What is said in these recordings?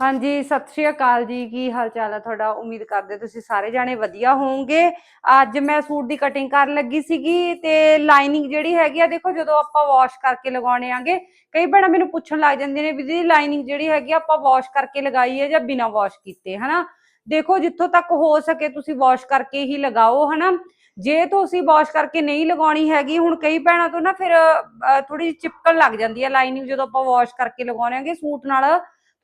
ਹਾਂਜੀ, ਸਤਿ ਸ਼੍ਰੀ ਅਕਾਲ ਜੀ। ਕੀ ਹਾਲ ਚਾਲ ਹੈ ਤੁਹਾਡਾ? ਉਮੀਦ ਕਰਦੇ ਤੁਸੀਂ ਸਾਰੇ ਜਾਣੇ ਵਧੀਆ ਹੋਵੋਗੇ। ਅੱਜ ਮੈਂ ਸੂਟ ਦੀ ਕਟਿੰਗ ਕਰਨ ਲੱਗੀ ਸੀਗੀ ਤੇ ਲਾਈਨਿੰਗ ਜਿਹੜੀ ਹੈਗੀ ਆ, ਦੇਖੋ ਜਦੋਂ ਆਪਾਂ ਵਾਸ਼ ਕਰਕੇ ਲਗਾਉਣੇ ਆਂਗੇ, ਕਈ ਭੈਣਾਂ ਮੈਨੂੰ ਪੁੱਛਣ ਲੱਗ ਜਾਂਦੀਆਂ ਨੇ ਵੀ ਦੀ ਲਾਈਨਿੰਗ ਜਿਹੜੀ ਹੈਗੀ ਆਪਾਂ ਵਾਸ਼ ਕਰਕੇ ਲਗਾਈ ਹੈ ਜਾਂ ਬਿਨਾਂ ਵਾਸ਼ ਕੀਤੇ, ਹਨਾ? ਦੇਖੋ, ਜਿੱਥੋਂ ਤੱਕ ਹੋ ਸਕੇ ਤੁਸੀਂ ਵਾਸ਼ ਕਰਕੇ ਹੀ ਲਗਾਓ, ਹਨਾ? ਜੇ ਤੁਸੀਂ ਵਾਸ਼ ਕਰਕੇ ਨਹੀਂ ਲਗਾਉਣੀ ਹੈਗੀ, ਹੁਣ ਕਈ ਭੈਣਾਂ ਤੋਂ ਨਾ ਫਿਰ ਥੋੜੀ ਜਿਹੀ ਚਿਪਕਣ ਲੱਗ ਜਾਂਦੀ ਹੈ ਲਾਈਨਿੰਗ ਜਦੋਂ ਆਪਾਂ ਵਾਸ਼ ਕਰਕੇ ਲਗਾਉਣੇ ਆਂਗੇ, ਸੂਟ ਨਾਲ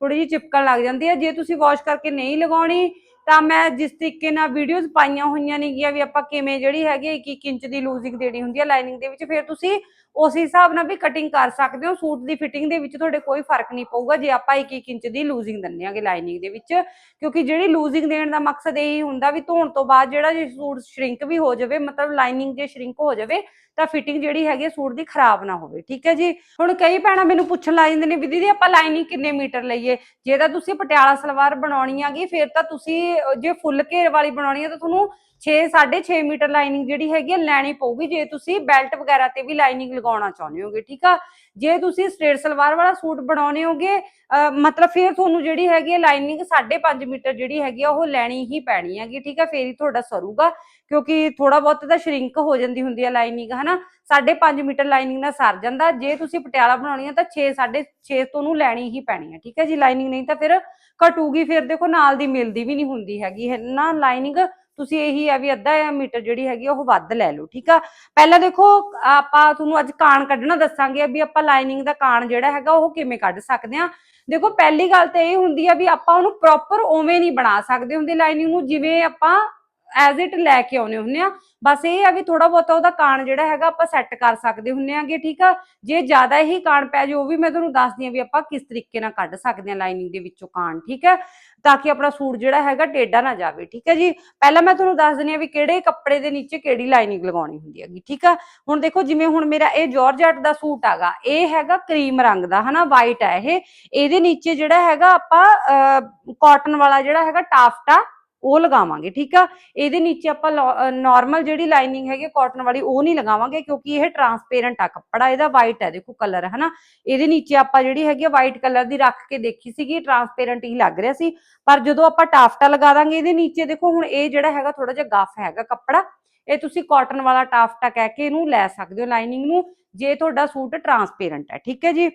ਥੋੜੀ ਜਿਹੀ ਚਿਪਕਣ ਲੱਗ ਜਾਂਦੀ ਹੈ। ਜੇ ਤੁਸੀਂ ਵਾਸ਼ ਕਰਕੇ ਨਹੀਂ ਲਗਾਉਣੀ, ਤਾਂ ਮੈਂ ਜਿਸ ਤਰੀਕੇ ਨਾਲ ਵੀਡੀਓਜ਼ ਪਾਈਆਂ ਹੋਈਆਂ ਨੇਗੀਆਂ ਵੀ ਆਪਾਂ ਕਿਵੇਂ ਜਿਹੜੀ ਹੈਗੀ 1 1 ਇੰਚ ਦੀ ਲੂਜ਼ਿੰਗ ਦੇਣੀ ਹੁੰਦੀ ਹੈ ਲਾਈਨਿੰਗ ਦੇ ਵਿੱਚ, ਫਿਰ ਤੁਸੀਂ ਉਸ ਹਿਸਾਬ ਨਾਲ ਵੀ ਕਟਿੰਗ ਕਰ ਸਕਦੇ ਹੋ। ਸੂਟ ਦੀ ਫਿਟਿੰਗ ਦੇ ਵਿੱਚ ਤੁਹਾਡੇ ਕੋਈ ਫ਼ਰਕ ਨਹੀਂ ਪਊਗਾ। ਜੇ ਆਪਾਂ 1 1 ਇੰਚ ਦੀ ਲੂਜ਼ਿੰਗ ਦਿੰਨੇ ਲਾਈਨਿੰਗ ਦੇ ਵਿੱਚ, ਕਿਉਂਕਿ ਜਿਹੜੀ ਲੂਜ਼ਿੰਗ ਦੇਣ ਦਾ ਮਕਸਦ ਇਹੀ ਹੁੰਦਾ ਵੀ ਧੋਣ ਤੋਂ ਬਾਅਦ ਜਿਹੜਾ ਜੇ ਸੂਟ ਸ਼ਰਿੰਕ ਵੀ ਹੋ ਜਾਵੇ, ਮਤਲਬ ਲਾਈਨਿੰਗ ਜੇ ਸ਼ਰਿੰਕ ਹੋ ਜਾਵੇ, ਤਾਂ ਫਿਟਿੰਗ ਜਿਹੜੀ ਹੈਗੀ ਸੂਟ ਦੀ ਖਰਾਬ ਨਾ ਹੋਵੇ। ਠੀਕ ਹੈ ਜੀ? ਹੁਣ ਕਈ ਭੈਣਾਂ ਮੈਨੂੰ ਪੁੱਛਣ ਲੱਗ ਜਾਂਦੇ ਨੇ ਵੀ ਦੀਦੀ ਆਪਾਂ ਲਾਈਨਿੰਗ ਕਿੰਨੇ ਮੀਟਰ ਲਈਏ? ਜੇ ਤਾਂ ਤੁਸੀਂ ਪਟਿਆਲਾ ਸਲਵਾਰ ਬਣਾਉਣੀ ਆਗੀ ਫਿਰ ਤਾਂ ਤੁਸੀਂ ਜੇ ਫੁੱਲ ਘੇਰ ਵਾਲੀ ਬਣਾਉਣੀ ਹੈ ਤਾਂ ਤੁਹਾਨੂੰ 6 6.5 ਮੀਟਰ ਲਾਈਨਿੰਗ ਜਿਹੜੀ ਹੈਗੀ ਹੈ ਲੈਣੀ ਪਊਗੀ। ਜੇ ਤੁਸੀਂ ਬੈਲਟ ਵਗੈਰਾ ਤੇ ਵੀ ਲਾਈਨਿੰਗ ਲਗਾਉਣਾ ਚਾਹੁੰਦੇ ਹੋਗੇ, ਠੀਕ ਆ? ਜੇ ਤੁਸੀਂ ਸਟ੍ਰੇਟ ਸਲਵਾਰ ਵਾਲਾ ਸੂਟ ਬਣਾਉਣੇ ਹੋਗੇ ਮਤਲਬ ਫਿਰ ਤੁਹਾਨੂੰ ਜਿਹੜੀ ਹੈਗੀ ਹੈ ਲਾਈਨਿੰਗ 5.5 ਮੀਟਰ ਜਿਹੜੀ ਹੈਗੀ ਆ, ਉਹ ਲੈਣੀ ਹੀ ਪੈਣੀ ਹੈਗੀ, ਠੀਕ ਆ? ਫੇਰ ਹੀ ਤੁਹਾਡਾ ਸਰੂਗਾ, ਕਿਉਂਕਿ ਥੋੜਾ ਬਹੁਤ ਤਾਂ ਸ਼ਰਿੰਕ ਹੋ ਜਾਂਦੀ ਹੁੰਦੀ ਹੈ ਲਾਈਨਿੰਗ ਹਨਾ? 5.5 ਮੀਟਰ ਲਾਈਨਿੰਗ ਨਾਲ ਸਰ ਜਾਂਦਾ। ਜੇ ਤੁਸੀਂ ਪਟਿਆਲਾ ਬਣਾਉਣੀ ਹੈ ਤਾਂ 6 6.5 ਤੋਂ ਨੂੰ ਲੈਣੀ ਹੀ ਪੈਣੀ ਹੈ ਠੀਕ ਹੈ ਜੀ? ਲਾਈਨਿੰਗ ਨਹੀਂ ਤਾਂ ਫਿਰ ਘਟੂਗੀ, ਫਿਰ ਦੇਖੋ ਨਾਲ ਦੀ ਮਿਲਦੀ ਵੀ ਨਹੀਂ ਹੁੰਦੀ ਹੈਗੀ। ਹੈ ਨਾ ਲਾਈਨਿੰਗ ਤੁਸੀਂ ਇਹੀ ਹੈ ਵੀ ਅੱਧਾ ਮੀਟਰ ਜਿਹੜੀ ਹੈਗੀ ਆ, ਉਹ ਵੱਧ ਲੈ ਲਓ, ਠੀਕ ਆ? ਪਹਿਲਾਂ ਦੇਖੋ, ਆਪਾਂ ਤੁਹਾਨੂੰ ਅੱਜ ਕਾਣ ਕੱਢਣਾ ਦੱਸਾਂਗੇ ਵੀ ਆਪਾਂ ਲਾਈਨਿੰਗ ਦਾ ਕਾਣ ਜਿਹੜਾ ਹੈਗਾ, ਉਹ ਕਿਵੇਂ ਕੱਢ ਸਕਦੇ ਆ। ਦੇਖੋ, ਪਹਿਲੀ ਗੱਲ ਤਾਂ ਇਹ ਹੁੰਦੀ ਆ ਵੀ ਆਪਾਂ ਉਹਨੂੰ ਪ੍ਰੋਪਰ ਉਵੇਂ ਨਹੀਂ ਬਣਾ ਸਕਦੇ ਹੁੰਦੇ ਲਾਈਨਿੰਗ ਨੂੰ, ਜਿਵੇਂ ਆਪਾਂ ਐਜ਼ ਇਟ ਲੈ ਕੇ ਆਉਨੇ ਹੁੰਨੇ ਆ। ਬਸ ਇਹ ਆ ਵੀ ਥੋੜਾ ਬਹੁਤਾ ਉਹਦਾ ਕਾਣ ਜਿਹੜਾ ਹੈਗਾ ਆਪਾਂ ਸੈੱਟ ਕਰ ਸਕਦੇ ਹੁੰਨੇ ਆਗੇ, ਠੀਕ ਆ? ਜੇ ਜ਼ਿਆਦਾ ਹੀ ਕਾਣ ਪੈ ਜਾਏ, ਉਹ ਵੀ ਮੈਂ ਤੁਹਾਨੂੰ ਦੱਸਦੀ ਆ ਵੀ ਆਪਾਂ ਕਿਸ ਤਰੀਕੇ ਨਾਲ ਕੱਢ ਸਕਦੇ ਆ ਲਾਈਨਿੰਗ ਦੇ ਵਿੱਚੋਂ ਕਾਣ, ਠੀਕ ਹੈ ਤਾਂ ਕਿ ਆਪਣਾ ਸੂਟ ਜਿਹੜਾ ਹੈਗਾ ਟੇਢਾ ਨਾ ਜਾਵੇ, ਠੀਕ ਹੈ ਜੀ? ਪਹਿਲਾਂ ਮੈਂ ਤੁਹਾਨੂੰ ਦੱਸ ਦਿੰਦੀ ਆ ਵੀ ਕਿਹੜੇ ਕੱਪੜੇ ਦੇ ਨੀਚੇ ਕਿਹੜੀ ਲਾਈਨਿੰਗ ਲਗਾਉਣੀ ਹੁੰਦੀ ਹੈਗੀ, ਠੀਕ ਆ? ਹੁਣ ਦੇਖੋ, ਜਿਵੇਂ ਹੁਣ ਮੇਰਾ ਇਹ ਜਾਰਜਟ ਦਾ ਸੂਟ ਹੈਗਾ, ਇਹ ਹੈਗਾ ਕਰੀਮ ਰੰਗ ਦਾ, ਹਨਾ? ਵਾਈਟ ਹੈ ਇਹ। ਇਹਦੇ ਨੀਚੇ ਜਿਹੜਾ ਹੈਗਾ ਆਪਾਂ ਕਾਟਨ ਵਾਲਾ ਜਿਹੜਾ ਹੈਗਾ ਟਾਫਟਾ ਉਹ ਲਗਾਵਾਂਗੇ, ਠੀਕ ਆ? ਇਹਦੇ ਨੀਚੇ ਆਪਾਂ ਨਾਰਮਲ ਜਿਹੜੀ ਲਾਈਨਿੰਗ ਹੈਗੀ ਕਾਟਨ ਵਾਲੀ, ਉਹ ਨਹੀਂ ਲਗਾਵਾਂਗੇ ਕਿਉਂਕਿ ਇਹ ਟਰਾਂਸਪੇਰੈਂਟ ਆ, ਕੱਪੜਾ ਇਹਦਾ ਵਾਈਟ ਹੈ ਦੇਖੋ ਕਲਰ ਹਨਾ? ਇਹਦੇ ਨੀਚੇ ਆਪਾਂ ਜਿਹੜੀ ਹੈਗੀ ਵਾਈਟ ਕਲਰ ਦੀ ਰੱਖ ਕੇ ਦੇਖੀ ਸੀਗੀ ਟਰਾਂਸਪੇਰੈਂਟ ਹੀ ਲੱਗ ਰਿਹਾ ਸੀ। ਪਰ ਜਦੋਂ ਆਪਾਂ ਟਾਫਟਾ ਲਗਾ ਦਾਂਗੇ, ਇਹਦੇ ਨੀਚੇ ਦੇਖੋ, ਹੁਣ ਇਹ ਜਿਹੜਾ ਹੈਗਾ ਥੋੜਾ ਜਿਹਾ ਗਫ ਹੈਗਾ ਕੱਪੜਾ, ਇਹ ਤੁਸੀਂ ਕਾਟਨ ਵਾਲਾ ਟਾਫਟਾ ਕਹਿ ਕੇ ਇਹਨੂੰ ਲੈ ਸਕਦੇ ਹੋ ਲਾਈਨਿੰਗ ਨੂੰ, ਜੇ ਤੁਹਾਡਾ ਸੂਟ ਟਰਾਂਸਪੇਰੈਂਟ ਹੈ ਠੀਕ ਹੈ ਜੀ?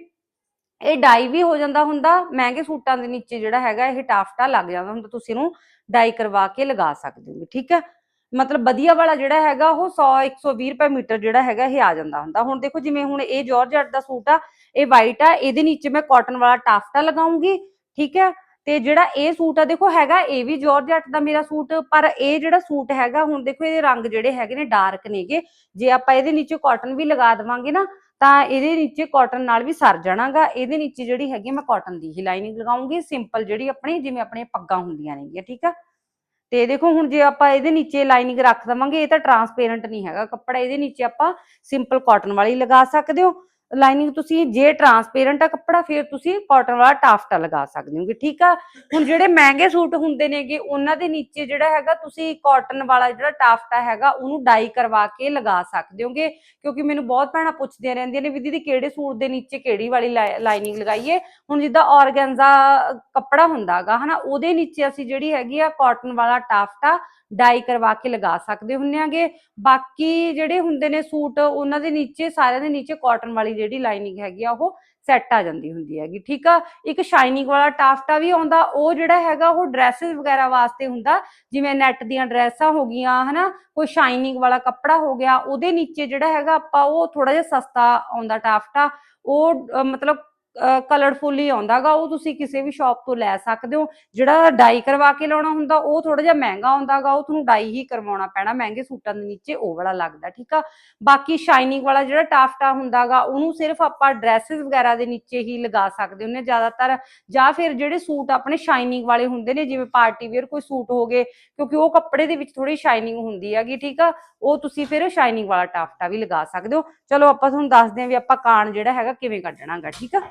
ਇਹ ਡਾਈ ਵੀ ਹੋ ਜਾਂਦਾ ਹੁੰਦਾ, ਮਹਿੰਗੇ ਸੂਟਾਂ ਦੇ ਨੀਚੇ ਜਿਹੜਾ ਹੈਗਾ ਇਹ ਟਾਫਟਾ ਲੱਗ ਜਾਂਦਾ ਹੁੰਦਾ, ਤੁਸੀਂ ਇਹਨੂੰ ਡਾਈ ਕਰਵਾ ਕੇ ਲਗਾ ਸਕਦੇ ਹੋ, ਠੀਕ ਹੈ? ਮਤਲਬ ਵਧੀਆ ਵਾਲਾ ਜਿਹੜਾ ਹੈਗਾ ਉਹ 100 120 ਰੁਪਏ ਮੀਟਰ ਜਿਹੜਾ ਹੈਗਾ ਇਹ ਆ ਜਾਂਦਾ ਹੁੰਦਾ। ਹੁਣ ਦੇਖੋ ਜਿਵੇਂ ਹੁਣ ਇਹ ਜਾਰਜਟ ਦਾ ਸੂਟ ਆ, ਇਹ ਵਾਈਟ ਆ, ਇਹਦੇ ਨੀਚੇ ਮੈਂ ਕਾਟਨ ਵਾਲਾ ਟਾਫਟਾ ਲਗਾਉਂਗੀ, ਠੀਕ ਹੈ? ਤੇ ਜਿਹੜਾ ਇਹ ਸੂਟ ਆ, ਦੇਖੋ ਹੈਗਾ ਇਹ ਵੀ ਜਾਰਜਟ ਦਾ ਮੇਰਾ ਸੂਟ, ਪਰ ਇਹ ਜਿਹੜਾ ਸੂਟ ਹੈਗਾ, ਹੁਣ ਦੇਖੋ ਇਹਦੇ ਰੰਗ ਜਿਹੜੇ ਹੈਗੇ ਨੇ ਡਾਰਕ ਨੇਗੇ, ਜੇ ਆਪਾਂ ਇਹਦੇ ਨੀਚੇ ਕਾਟਨ ਵੀ ਲਗਾ ਦੇਵਾਂਗੇ ਨਾ ਤਾਂ ਇਹਦੇ ਨੀਚੇ ਕਾਟਨ ਨਾਲ ਵੀ ਸਰ ਜਾਣਾਗਾ। ਇਹਦੇ ਨੀਚੇ ਜਿਹੜੀ ਹੈਗੀ ਮੈਂ ਕਾਟਨ ਦੀ ਹੀ ਲਾਈਨਿੰਗ ਲਗਾਉਂਗੀ। ਸਿੰਪਲ ਜਿਹੜੀ ਆਪਣੀ, ਜਿਵੇਂ ਆਪਣੀਆਂ ਪੱਗਾਂ ਹੁੰਦੀਆਂ ਨੇ ਠੀਕ ਆ? ਤੇ ਦੇਖੋ, ਹੁਣ ਜੇ ਆਪਾਂ ਇਹਦੇ ਨੀਚੇ ਲਾਈਨਿੰਗ ਰੱਖ ਦਵਾਂਗੇ, ਇਹ ਤਾਂ ਟਰਾਂਸਪੇਰੈਂਟ ਨਹੀਂ ਹੈਗਾ ਕੱਪੜਾ। ਇਹਦੇ ਨੀਚੇ ਆਪਾਂ ਸਿੰਪਲ ਕਾਟਨ ਵਾਲੀ ਲਗਾ ਸਕਦੇ ਹੋ। ਲਾਈਨਿੰਗ ਤੁਸੀਂ ਜੇ ਟਰਾਂਸਪੇਰੈਂਟ ਆ ਕੱਪੜਾ, ਫਿਰ ਤੁਸੀਂ ਕਾਟਨ ਵਾਲਾ ਟਾਫਟਾ ਲਗਾ ਸਕਦੇ ਹੋਗੇ, ਠੀਕ ਆ? ਹੁਣ ਜਿਹੜੇ ਮਹਿੰਗੇ ਸੂਟ ਹੁੰਦੇ ਨੇਗੇ, ਉਹਨਾਂ ਦੇ ਨੀਚੇ ਜਿਹੜਾ ਹੈਗਾ, ਤੁਸੀਂ ਕਾਟਨ ਵਾਲਾ ਜਿਹੜਾ ਟਾਫਟਾ ਹੈਗਾ, ਉਹਨੂੰ ਡਾਈ ਕਰਵਾ ਕੇ ਲਗਾ ਸਕਦੇ ਹੋਗੇ, ਕਿਉਂਕਿ ਮੈਨੂੰ ਬਹੁਤ ਭੈਣਾਂ ਪੁੱਛਦੀਆਂ ਰਹਿੰਦੀਆਂ ਨੇ ਵੀ ਦੀਦੀ ਕਿਹੜੇ ਸੂਟ ਦੇ ਨੀਚੇ ਕਿਹੜੀ ਵਾਲੀ ਲਾਈਨਿੰਗ ਲਗਾਈਏ? ਹੁਣ ਜਿੱਦਾਂ ਆਰਗੈਂਜ਼ਾ ਕੱਪੜਾ ਹੁੰਦਾਗਾ, ਹਨਾ, ਉਹਦੇ ਨੀਚੇ ਅਸੀਂ ਜਿਹੜੀ ਹੈਗੀ ਆ ਕਾਟਨ ਵਾਲਾ ਟਾਫਟਾ ਡਾਈ ਕਰਵਾ ਕੇ ਲਗਾ ਸਕਦੇ ਹੁੰਨੇ ਆਗੇ। ਬਾਕੀ ਜਿਹੜੇ ਹੁੰਦੇ ਨੇ ਸੂਟ, ਉਹਨਾਂ ਦੇ ਨੀਚੇ, ਸਾਰਿਆਂ ਦੇ ਨੀਚੇ ਕਾਟਨ ਵਾਲੀ ਜਿਹੜੀ ਲਾਈਨਿੰਗ ਹੈਗੀ ਆ, ਉਹ ਸੈੱਟ ਆ ਜਾਂਦੀ ਹੁੰਦੀ ਹੈਗੀ, ਠੀਕ ਆ? ਇੱਕ ਸ਼ਾਈਨਿੰਗ ਵਾਲਾ ਟਾਫਟਾ ਵੀ ਆਉਂਦਾ, ਉਹ ਜਿਹੜਾ ਹੈਗਾ, ਉਹ ਡਰੈਸਸ ਵਗੈਰਾ ਵਾਸਤੇ ਹੁੰਦਾ, ਜਿਵੇਂ ਨੈਟ ਦੀਆਂ ਡਰੈਸਾਂ ਹੋ ਗਈਆਂ, ਹਨਾ? ਕੋਈ ਸ਼ਾਈਨਿੰਗ ਵਾਲਾ ਕੱਪੜਾ ਹੋ ਗਿਆ, ਉਹਦੇ ਨੀਚੇ ਜਿਹੜਾ ਹੈਗਾ, ਆਪਾਂ ਉਹ ਥੋੜਾ ਜਿਹਾ ਸਸਤਾ ਆਉਂਦਾ ਟਾਫਟਾ, ਉਹ ਮਤਲਬ ਕਲਰਫੁਲ ਹੀ ਆਉਂਦਾਗਾ ਉਹ ਤੁਸੀਂ ਕਿਸੇ ਵੀ ਸ਼ਾਪ ਤੋਂ ਲੈ ਸਕਦੇ ਹੋ। ਜਿਹੜਾ ਡਾਈ ਕਰਵਾ ਕੇ ਲਾਉਣਾ ਹੁੰਦਾ, ਉਹ ਥੋੜਾ ਜਿਹਾ ਮਹਿੰਗਾ ਆਉਂਦਾਗਾ ਉਹ ਤੁਹਾਨੂੰ ਡਾਈ ਹੀ ਕਰਵਾਉਣਾ ਪੈਣਾ, ਮਹਿੰਗੇ ਸੂਟਾਂ ਦੇ ਨੀਚੇ ਉਹ ਵਾਲਾ ਲੱਗਦਾ, ਠੀਕ ਆ? ਬਾਕੀ ਸ਼ਾਈਨਿੰਗ ਵਾਲਾ ਜਿਹੜਾ ਟਾਫਟਾ ਹੁੰਦਾਗਾ ਉਹਨੂੰ ਸਿਰਫ ਆਪਾਂ ਡਰੈਸਸ ਵਗੈਰਾ ਦੇ ਨੀਚੇ ਹੀ ਲਗਾ ਸਕਦੇ ਹੁੰਨੇ ਜ਼ਿਆਦਾਤਰ। ਜਾਂ ਫਿਰ ਜਿਹੜੇ ਸੂਟ ਆਪਣੇ ਸ਼ਾਈਨਿੰਗ ਵਾਲੇ ਹੁੰਦੇ ਨੇ, ਜਿਵੇਂ ਪਾਰਟੀ ਵੇਅਰ ਕੋਈ ਸੂਟ ਹੋ ਗਏ, ਕਿਉਂਕਿ ਉਹ ਕੱਪੜੇ ਦੇ ਵਿੱਚ ਥੋੜੀ ਸ਼ਾਈਨਿੰਗ ਹੁੰਦੀ ਹੈਗੀ, ਠੀਕ ਆ? ਉਹ ਤੁਸੀਂ ਫਿਰ ਸ਼ਾਈਨਿੰਗ ਵਾਲਾ ਟਾਫਟਾ ਵੀ ਲਗਾ ਸਕਦੇ ਹੋ। ਚਲੋ ਆਪਾਂ ਤੁਹਾਨੂੰ ਦੱਸਦੇ ਹਾਂ ਵੀ ਆਪਾਂ ਕਾਣ ਜਿਹੜਾ ਹੈਗਾ ਕਿਵੇਂ ਕੱਢਣਾਗਾ ਠੀਕ ਆ?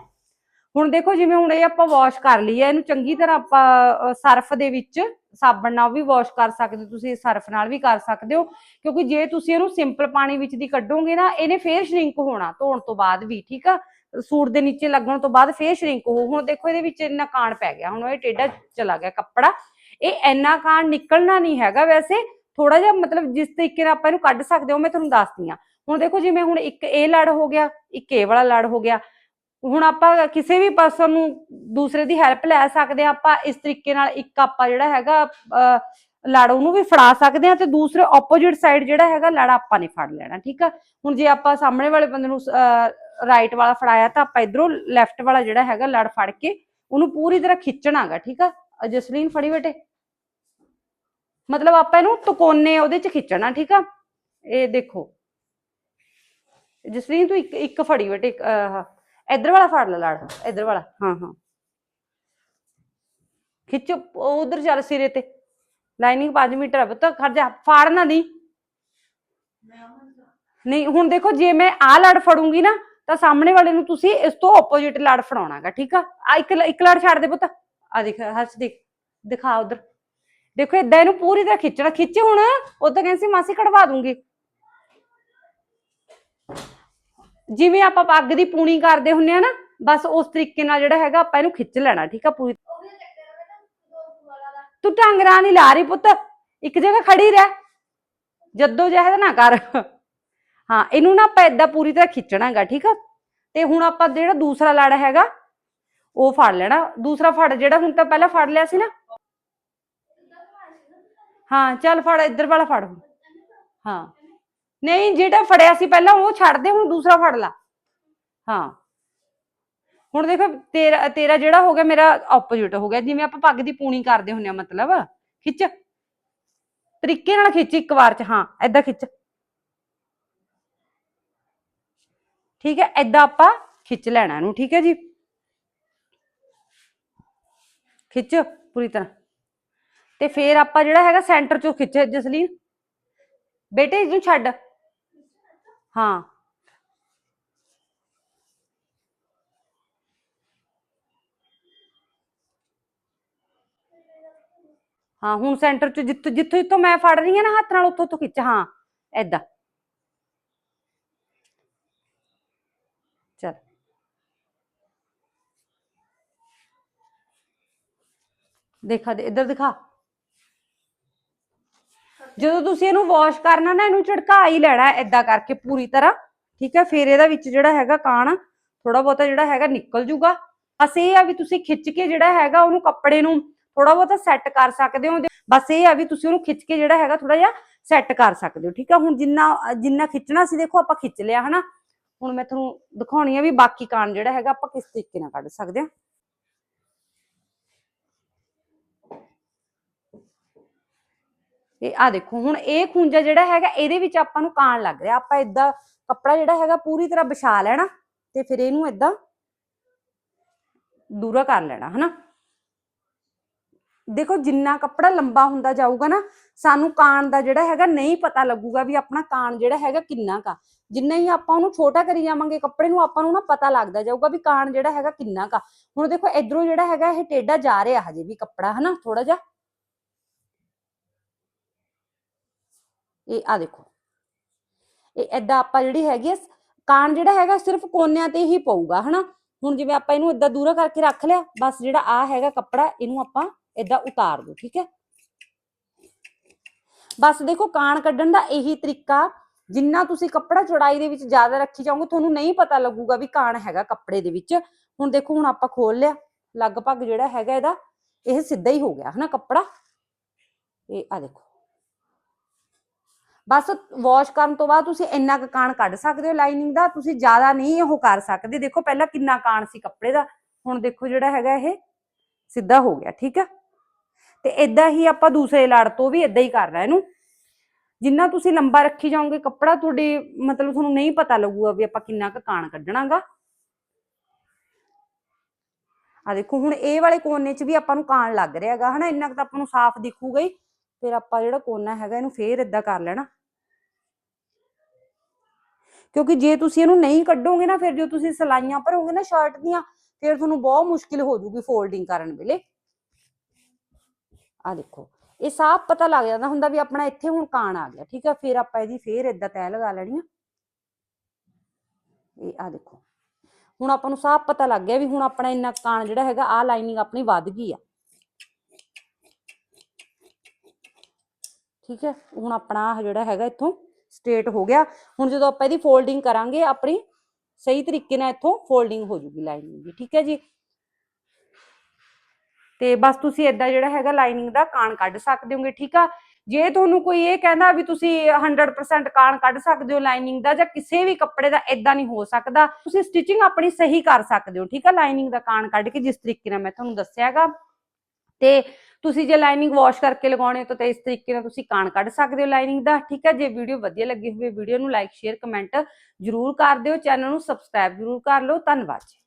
ਹੁਣ ਦੇਖੋ ਜਿਵੇਂ ਹੁਣ ਇਹ ਆਪਾਂ ਵਾਸ਼ ਕਰ ਲਈ ਹੈ ਇਹਨੂੰ ਚੰਗੀ ਤਰ੍ਹਾਂ ਆਪਾਂ ਸਰਫ ਦੇ ਵਿੱਚ ਸਾਬਣ ਨਾਲ ਵੀ ਵਾਸ਼ ਕਰ ਸਕਦੇ ਹੋ, ਤੁਸੀਂ ਸਰਫ ਨਾਲ ਵੀ ਕਰ ਸਕਦੇ ਹੋ, ਕਿਉਂਕਿ ਜੇ ਤੁਸੀਂ ਇਹਨੂੰ ਸਿੰਪਲ ਪਾਣੀ ਵਿੱਚ ਦੀ ਕੱਢੋਗੇ ਨਾ, ਇਹਨੇ ਫੇਰ ਸ਼ਰਿੰਕ ਹੋਣਾ, ਧੋਣ ਤੋਂ ਬਾਅਦ ਵੀ, ਠੀਕ ਆ? ਸੂਟ ਦੇ ਨੀਚੇ ਲੱਗਣ ਤੋਂ ਬਾਅਦ ਫੇਰ ਸ਼ਰਿੰਕ ਹੋ ਹੁਣ ਦੇਖੋ ਇਹਦੇ ਵਿੱਚ ਇੰਨਾ ਕਾਣ ਪੈ ਗਿਆ, ਹੁਣ ਇਹ ਟੇਢਾ ਚਲਾ ਗਿਆ ਕੱਪੜਾ। ਇਹ ਇੰਨਾ ਕਾਣ ਨਿਕਲਣਾ ਨਹੀਂ ਹੈਗਾ ਵੈਸੇ ਥੋੜਾ ਜਿਹਾ ਮਤਲਬ ਜਿਸ ਤਰੀਕੇ ਨਾਲ ਆਪਾਂ ਇਹਨੂੰ ਕੱਢ ਸਕਦੇ ਹਾਂ, ਮੈਂ ਤੁਹਾਨੂੰ ਦੱਸਦੀ ਹਾਂ। ਹੁਣ ਦੇਖੋ ਜਿਵੇਂ ਹੁਣ ਇੱਕ ਇਹ ਲੜ ਹੋ ਗਿਆ, ਇੱਕ ਇਹ ਵਾਲਾ ਲੜ ਹੋ ਗਿਆ ਹੁਣ ਆਪਾਂ ਕਿਸੇ ਵੀ ਪਰਸਨ ਨੂੰ ਦੂਸਰੇ ਦੀ ਹੈਲਪ ਲੈ ਸਕਦੇ ਹਾਂ ਆਪਾਂ ਇਸ ਤਰੀਕੇ ਨਾਲ ਇੱਕ ਆਪਾਂ ਜਿਹੜਾ ਹੈਗਾ ਅਹ, ਲੜ ਉਹਨੂੰ ਵੀ ਫੜਾ ਸਕਦੇ ਹਾਂ ਤੇ ਦੂਸਰੇ ਆਪੋਜੀਟ ਸਾਈਡ ਜਿਹੜਾ ਹੈਗਾ ਲੜ ਆਪਾਂ ਨੇ ਫੜ ਲੈਣਾ ਠੀਕ ਆ? ਹੁਣ ਜੇ ਆਪਾਂ ਸਾਹਮਣੇ ਵਾਲੇ ਬੰਦੇ ਨੂੰ ਰਾਈਟ ਵਾਲਾ ਫੜਾਇਆ ਤਾਂ ਆਪਾਂ ਇਧਰੋਂ ਲੈਫਟ ਵਾਲਾ ਜਿਹੜਾ ਹੈਗਾ ਲੜ ਫੜ ਕੇ ਉਹਨੂੰ ਪੂਰੀ ਤਰ੍ਹਾਂ ਖਿੱਚਣਾਗਾ ਠੀਕ ਆ? ਜਸਲੀਨ ਫੜੀ ਬੇਟੇ। ਮਤਲਬ ਆਪਾਂ ਇਹਨੂੰ ਤਕੋਨੇ ਉਹਦੇ ਚ ਖਿੱਚਣਾ ਠੀਕ ਆ? ਇਹ ਦੇਖੋ। ਜਸਲੀਨ ਤੂੰ ਇੱਕ ਇੱਕ ਫੜੀ ਬੇਟੇ ਇੱਕ, ਆਹ, ਇੱਧਰ ਵਾਲਾ ਫੜ ਲੈ ਲੜ, ਇੱਧਰ ਵਾਲਾ, ਹਾਂ ਹਾਂ। ਖਿੱਚ ਉਧਰ ਚੱਲ ਸਿਰੇ ਤੇ। ਲਾਈਨਿੰਗ 5 ਮੀਟਰ ਹੈ ਪੁੱਤ, ਖੜ ਜਾ, ਫਾੜ ਨਾ ਦੀ। ਨਹੀਂ, ਹੁਣ ਦੇਖੋ, ਜੇ ਮੈਂ ਆਹ ਲੜ ਫੜੂੰਗੀ ਨਾ, ਤਾਂ ਸਾਹਮਣੇ ਵਾਲੇ ਨੂੰ ਤੁਸੀਂ ਇਸ ਤੋਂ ਆਪੋਜ਼ਿਟ ਲੜ ਫੜਾਉਣਾਗਾ, ਠੀਕ ਆ? ਆ ਇੱਕ ਇੱਕ ਲੜ ਛੱਡ ਦੇ ਪੁੱਤ। ਆ ਦੇਖ ਹੱਸ ਦੇਖ, ਦਿਖਾ ਉਧਰ। ਦੇਖੋ ਇਦਾਂ ਇਹਨੂੰ ਪੂਰੀ ਤਰ੍ਹਾਂ ਖਿੱਚਣਾ ਖਿੱਚ ਹੁਣ, ਉਹ ਤਾਂ ਕਹਿੰਦੀ ਸੀ, ਮਾਸੀ ਕਢਵਾ ਦੂੰਗੀ। ਜਿਵੇਂ ਆਪਾਂ ਪੱਗ ਦੀ ਪੂਣੀ ਕਰਦੇ ਹੁੰਨੇ ਆ ਨਾ ਬਸ ਉਸ ਤਰੀਕੇ ਨਾਲ ਜਿਹੜਾ ਹੈਗਾ ਆਪਾਂ ਇਹਨੂੰ ਖਿੱਚ ਲੈਣਾ ਠੀਕ ਆ ਪੂਰੀ ਤੂੰ ਟਾਂਗਰਾ ਨਹੀਂ ਲਾ ਰਹੀ ਪੁੱਤ ਇੱਕ ਜਗ੍ਹਾ ਖੜੀ ਰਹਿ ਜੱਦੋ ਜਹਿਦ ਨਾ ਕਰ। ਹਾਂ ਇਹਨੂੰ ਨਾ ਆਪਾਂ ਏਦਾਂ ਪੂਰੀ ਤਰ੍ਹਾਂ ਖਿੱਚਣਾਗਾ ਠੀਕ ਆ? ਤੇ ਹੁਣ ਆਪਾਂ ਜਿਹੜਾ ਦੂਸਰਾ ਲੜ ਹੈਗਾ ਉਹ ਫੜ ਲੈਣਾ। ਦੂਸਰਾ ਫੜ ਜਿਹੜਾ ਹੁਣ ਤਾਂ ਪਹਿਲਾਂ ਫੜ ਲਿਆ ਸੀ ਨਾ। ਹਾਂ ਚੱਲ ਫੜ ਇੱਧਰ ਵਾਲਾ ਫੜ ਹਾਂ। ਨਹੀਂ, ਜਿਹੜਾ ਫੜਿਆ ਸੀ ਪਹਿਲਾਂ ਉਹ ਛੱਡ ਦੇ, ਹੁਣ ਦੂਸਰਾ ਫੜ ਲਾ। ਹਾਂ। ਹੁਣ ਦੇਖੋ, ਤੇਰਾ ਤੇਰਾ ਜਿਹੜਾ ਹੋ ਗਿਆ ਮੇਰਾ ਆਪੋਜ਼ਿਟ ਹੋ ਗਿਆ। ਜਿਵੇਂ ਆਪਾਂ ਪੱਗ ਦੀ ਪੂਣੀ ਕਰਦੇ ਹੁੰਨੇ ਆ, ਮਤਲਬ। ਖਿੱਚ। ਤਰੀਕੇ ਨਾਲ ਖਿੱਚ ਇੱਕ ਵਾਰ ਚ, ਹਾਂ ਐਦਾਂ ਖਿੱਚ। ਠੀਕ ਹੈ ਐਦਾਂ ਆਪਾਂ ਖਿੱਚ ਲੈਣਾ ਇਹਨੂੰ, ਠੀਕ ਹੈ ਜੀ? ਖਿੱਚ, ਪੂਰੀ ਤਰ੍ਹਾਂ। ਤੇ ਫੇਰ ਆਪਾਂ ਜਿਹੜਾ ਹੈਗਾ ਸੈਂਟਰ ਚੋਂ ਖਿੱਚ, ਜਸਲੀਨ। ਬੇਟੇ, ਇਹਨੂੰ ਛੱਡ। ਹਾਂ ਹਾਂ ਹੁਣ ਸੈਂਟਰ ਚ ਜਿੱਥੋਂ ਜਿੱਥੋਂ ਜਿੱਥੋਂ ਮੈਂ ਫੜ ਰਹੀ ਹਾਂ ਨਾ ਹੱਥ ਨਾਲ, ਉੱਥੋਂ ਤੋਂ ਖਿੱਚ। ਹਾਂ ਐਦਾਂ ਚਲ। ਦੇਖਾ ਦੇ, ਇੱਧਰ ਦਿਖਾ। ਜਦੋਂ ਤੁਸੀਂ ਇਹਨੂੰ ਵਾਸ਼ ਕਰਨਾ ਨਾ, ਇਹਨੂੰ ਝੜਕਾ ਹੀ ਲੈਣਾ ਐਦਾਂ ਕਰਕੇ ਪੂਰੀ ਤਰ੍ਹਾਂ, ਠੀਕ ਹੈ? ਫਿਰ ਇਹਦਾ ਵਿੱਚ ਜਿਹੜਾ ਹੈਗਾ ਕਾਣ ਥੋੜਾ ਬਹੁਤਾ ਜਿਹੜਾ ਹੈਗਾ ਨਿਕਲ ਜੂਗਾ। ਬਸ ਇਹ ਆ ਵੀ ਤੁਸੀਂ ਖਿੱਚ ਕੇ ਜਿਹੜਾ ਹੈਗਾ ਉਹਨੂੰ ਕੱਪੜੇ ਨੂੰ ਥੋੜਾ ਬਹੁਤਾ ਸੈੱਟ ਕਰ ਸਕਦੇ ਹੋ। ਬਸ ਇਹ ਆ ਵੀ ਤੁਸੀਂ ਉਹਨੂੰ ਖਿੱਚ ਕੇ ਜਿਹੜਾ ਹੈਗਾ ਥੋੜਾ ਜਿਹਾ ਸੈੱਟ ਕਰ ਸਕਦੇ ਹੋ, ਠੀਕ ਆ ਹੁਣ ਜਿੰਨਾ ਜਿੰਨਾ ਖਿੱਚਣਾ ਸੀ ਦੇਖੋ ਆਪਾਂ ਖਿੱਚ ਲਿਆ, ਹਨਾ? ਹੁਣ ਮੈਂ ਤੁਹਾਨੂੰ ਦਿਖਾਉਣੀ ਆ ਵੀ ਬਾਕੀ ਕਾਣ ਜਿਹੜਾ ਹੈਗਾ ਆਪਾਂ ਕਿਸ ਤਰੀਕੇ ਨਾਲ ਕੱਢ ਸਕਦੇ ਹਾਂ ਤੇ ਆ ਦੇਖੋ, ਹੁਣ ਇਹ ਖੂੰਜਾ ਜਿਹੜਾ ਹੈਗਾ, ਇਹਦੇ ਵਿੱਚ ਆਪਾਂ ਨੂੰ ਕਾਣ ਲੱਗ ਰਿਹਾ। ਆਪਾਂ ਇਦਾਂ ਕੱਪੜਾ ਜਿਹੜਾ ਹੈਗਾ, ਪੂਰੀ ਤਰ੍ਹਾਂ ਵਿਛਾ ਲੈਣਾ ਤੇ ਫਿਰ ਇਹਨੂੰ ਇਦਾਂ ਦੂਰਾ ਕਰ ਲੈਣਾ, ਹਨਾ? ਦੇਖੋ, ਜਿੰਨਾ ਕੱਪੜਾ ਲੰਬਾ ਹੁੰਦਾ ਜਾਊਗਾ ਨਾ, ਸਾਨੂੰ ਕਾਣ ਦਾ ਜਿਹੜਾ ਹੈਗਾ ਨਹੀਂ ਪਤਾ ਲੱਗੂਗਾ ਵੀ ਆਪਣਾ ਕਾਣ ਜਿਹੜਾ ਹੈਗਾ ਕਿੰਨਾ ਕਾ ਜਿੰਨਾ ਹੀ ਆਪਾਂ ਉਹਨੂੰ ਛੋਟਾ ਕਰੀ ਜਾਵਾਂਗੇ ਕੱਪੜੇ ਨੂੰ, ਆਪਾਂ ਨੂੰ ਨਾ ਪਤਾ ਲੱਗਦਾ ਜਾਊਗਾ ਵੀ ਕਾਣ ਜਿਹੜਾ ਹੈਗਾ ਕਿੰਨਾ ਕਾ ਹੁਣ ਦੇਖੋ, ਇਧਰੋਂ ਜਿਹੜਾ ਹੈਗਾ ਇਹ ਟੇਢਾ ਜਾ ਰਿਹਾ ਹਜੇ ਵੀ ਕੱਪੜਾ, ਹਨਾ? ਥੋੜਾ ਜਿਹਾ। ਇਹ ਆ ਦੇਖੋ। ਇਹ ਏਦਾਂ ਆਪਾਂ ਜਿਹੜੀ ਹੈਗੀ ਆ ਕਾਣ ਜਿਹੜਾ ਹੈਗਾ ਸਿਰਫ ਕੋਨਿਆਂ ਤੇ ਹੀ ਪਊਗਾ, ਹਨਾ? ਹੁਣ ਜਿਵੇਂ ਆਪਾਂ ਇਹਨੂੰ ਏਦਾਂ ਦੂਰਾ ਕਰਕੇ ਰੱਖ ਲਿਆ, ਬਸ ਜਿਹੜਾ ਆ ਹੈਗਾ ਕੱਪੜਾ, ਇਹਨੂੰ ਆਪਾਂ ਏਦਾਂ ਉਤਾਰ ਦੋ ਠੀਕ ਹੈ? ਬਸ ਦੇਖੋ, ਕਾਣ ਕੱਢਣ ਦਾ ਇਹੀ ਤਰੀਕਾ, ਜਿੰਨਾ ਤੁਸੀਂ ਕੱਪੜਾ ਚੌੜਾਈ ਦੇ ਵਿੱਚ ਜ਼ਿਆਦਾ ਰੱਖੀ ਜਾਓਗੇ, ਤੁਹਾਨੂੰ ਨਹੀਂ ਪਤਾ ਲੱਗੂਗਾ ਵੀ ਕਾਣ ਹੈਗਾ ਕੱਪੜੇ ਦੇ ਵਿੱਚ। ਹੁਣ ਦੇਖੋ, ਹੁਣ ਆਪਾਂ ਖੋਲ ਲਿਆ, ਲਗਭਗ ਜਿਹੜਾ ਹੈਗਾ ਇਹਦਾ, ਇਹ ਸਿੱਧਾ ਹੀ ਹੋ ਗਿਆ, ਹਨਾ ਕੱਪੜਾ? ਇਹ ਆ ਦੇਖੋ। ਬਸ ਵਾਸ਼ ਕਰਨ ਤੋਂ ਬਾਅਦ ਤੁਸੀਂ ਇੰਨਾ ਕੁ ਕਾਣ ਕੱਢ ਸਕਦੇ ਹੋ ਲਾਈਨਿੰਗ ਦਾ, ਤੁਸੀਂ ਜ਼ਿਆਦਾ ਨਹੀਂ ਉਹ ਕਰ ਸਕਦੇ। ਦੇਖੋ ਪਹਿਲਾਂ ਕਿੰਨਾ ਕਾਣ ਸੀ ਕੱਪੜੇ ਦਾ, ਹੁਣ ਦੇਖੋ ਜਿਹੜਾ ਹੈਗਾ ਇਹ ਸਿੱਧਾ ਹੋ ਗਿਆ, ਠੀਕ ਆ? ਤੇ ਇਦਾਂ ਹੀ ਆਪਾਂ ਦੂਸਰੇ ਲੜ ਤੋਂ ਵੀ ਇਦਾਂ ਹੀ ਕਰਨਾ ਇਹਨੂੰ। ਜਿੰਨਾ ਤੁਸੀਂ ਲੰਬਾ ਰੱਖੀ ਜਾਓਗੇ, ਕੱਪੜਾ ਤੁਹਾਡੇ ਮਤਲਬ ਤੁਹਾਨੂੰ ਨਹੀਂ ਪਤਾ ਲੱਗੂਗਾ ਵੀ ਆਪਾਂ ਕਿੰਨਾ ਕੁ ਕਾਣ ਕੱਢਣਾਗਾ। ਆ ਦੇਖੋ, ਹੁਣ ਇਹ ਵਾਲੇ ਕੋਨੇ 'ਚ ਵੀ ਆਪਾਂ ਨੂੰ ਕਾਣ ਲੱਗ ਰਿਹਾ ਹੈਗਾ ਹਨਾ? ਇੰਨਾ ਕੁ ਤਾਂ ਆਪਾਂ ਨੂੰ ਸਾਫ਼ ਦਿਖੂਗਾ ਹੀ। ਫਿਰ ਆਪਾਂ ਜਿਹੜਾ ਕੋਨਾ ਹੈਗਾ ਇਹਨੂੰ ਫੇਰ ਇਦਾਂ ਕਰ ਲੈਣਾ। ਕਿਉਂਕਿ ਜੇ ਤੁਸੀਂ ਇਹਨੂੰ ਨਹੀਂ ਕੱਢੋਗੇ ਨਾ, ਫਿਰ ਜੋ ਤੁਸੀਂ ਸਲਾਈਆਂ ਭਰੋਗੇ ਨਾ ਸ਼ਰਟ ਦੀਆਂ, ਫਿਰ ਤੁਹਾਨੂੰ ਬਹੁਤ ਮੁਸ਼ਕਿਲ ਹੋ ਜੂਗੀ ਫੋਲਡਿੰਗ ਕਰਨ ਵੇਲੇ। ਆ ਦੇਖੋ, ਇਹ ਸਾਫ਼ ਪਤਾ ਲੱਗ ਜਾਂਦਾ ਹੁੰਦਾ ਵੀ ਆਪਣਾ ਇੱਥੇ ਹੁਣ ਕਾਣ ਆ ਗਿਆ, ਠੀਕ ਆ? ਫਿਰ ਆਪਾਂ ਇਹਦੀ ਫੇਰ ਇਦਾਂ ਤੈ ਲਗਾ ਲੈਣੀ ਆ। ਇਹ ਆ ਦੇਖੋ, ਹੁਣ ਆਪਾਂ ਨੂੰ ਸਾਫ਼ ਪਤਾ ਲੱਗ ਗਿਆ ਵੀ ਹੁਣ ਆਪਣਾ ਇੰਨਾ ਕਾਣ ਜਿਹੜਾ ਹੈਗਾ ਆ ਲਾਈਨਿੰਗ ਆਪਣੀ ਵੱਧ ਗਈ ਆ। ਠੀਕ ਹੈ? ਹੁਣ ਆਪਣਾ ਜਿਹੜਾ ਹੈਗਾ ਇੱਥੋਂ ਸਟ੍ਰੇਟ ਹੋ ਗਿਆ। ਹੁਣ ਜਦੋਂ ਆਪਾਂ ਇਹਦੀ ਫੋਲਡਿੰਗ ਕਰਾਂਗੇ, ਆਪਣੀ ਸਹੀ ਤਰੀਕੇ ਨਾਲ ਇੱਥੋਂ ਫੋਲਡਿੰਗ ਹੋ ਜੂਗੀ ਲਾਈਨਿੰਗ ਦੀ, ਠੀਕ ਹੈ ਜੀ? ਤੇ ਬਸ ਤੁਸੀਂ ਇਦਾਂ ਜਿਹੜਾ ਹੈਗਾ ਲਾਈਨਿੰਗ ਦਾ ਕਾਣ ਕੱਢ ਸਕਦੇ ਹੋਗੇ, ਠੀਕ ਆ? ਜੇ ਤੁਹਾਨੂੰ ਕੋਈ ਇਹ ਕਹਿੰਦਾ ਵੀ ਤੁਸੀਂ 100% ਕਾਣ ਕੱਢ ਸਕਦੇ ਹੋ ਲਾਈਨਿੰਗ ਦਾ ਜਾਂ ਕਿਸੇ ਵੀ ਕੱਪੜੇ ਦਾ ਇਦਾਂ ਨਹੀਂ ਹੋ ਸਕਦਾ। ਤੁਸੀਂ ਸਟਿਚਿੰਗ ਆਪਣੀ ਸਹੀ ਕਰ ਸਕਦੇ ਹੋ, ਠੀਕ ਆ? ਲਾਈਨਿੰਗ ਦਾ ਕਾਣ ਕੱਢ ਕੇ ਜਿਸ ਤਰੀਕੇ ਨਾਲ ਮੈਂ ਤੁਹਾਨੂੰ ਦੱਸਿਆ ਹੈਗਾ। ਤੇ ਤੁਸੀਂ ਜੇ ਲਾਈਨਿੰਗ ਵਾਸ਼ ਕਰਕੇ ਲਗਾਉਣੇ ਹੋ ਤਾਂ ਇਸ ਤਰੀਕੇ ਨਾਲ ਤੁਸੀਂ ਕਾਣ ਕੱਢ ਸਕਦੇ ਹੋ ਲਾਈਨਿੰਗ ਦਾ, ਠੀਕ ਹੈ? ਜੇ ਵੀਡੀਓ ਵਧੀਆ ਲੱਗੀ ਹੋਵੇ ਵੀਡੀਓ ਨੂੰ ਲਾਈਕ, ਸ਼ੇਅਰ, ਕਮੈਂਟ ਜਰੂਰ ਕਰ ਦਿਓ, ਚੈਨਲ ਨੂੰ ਸਬਸਕ੍ਰਾਈਬ ਜਰੂਰ ਕਰ ਲਓ, ਧੰਨਵਾਦ ਜੀ।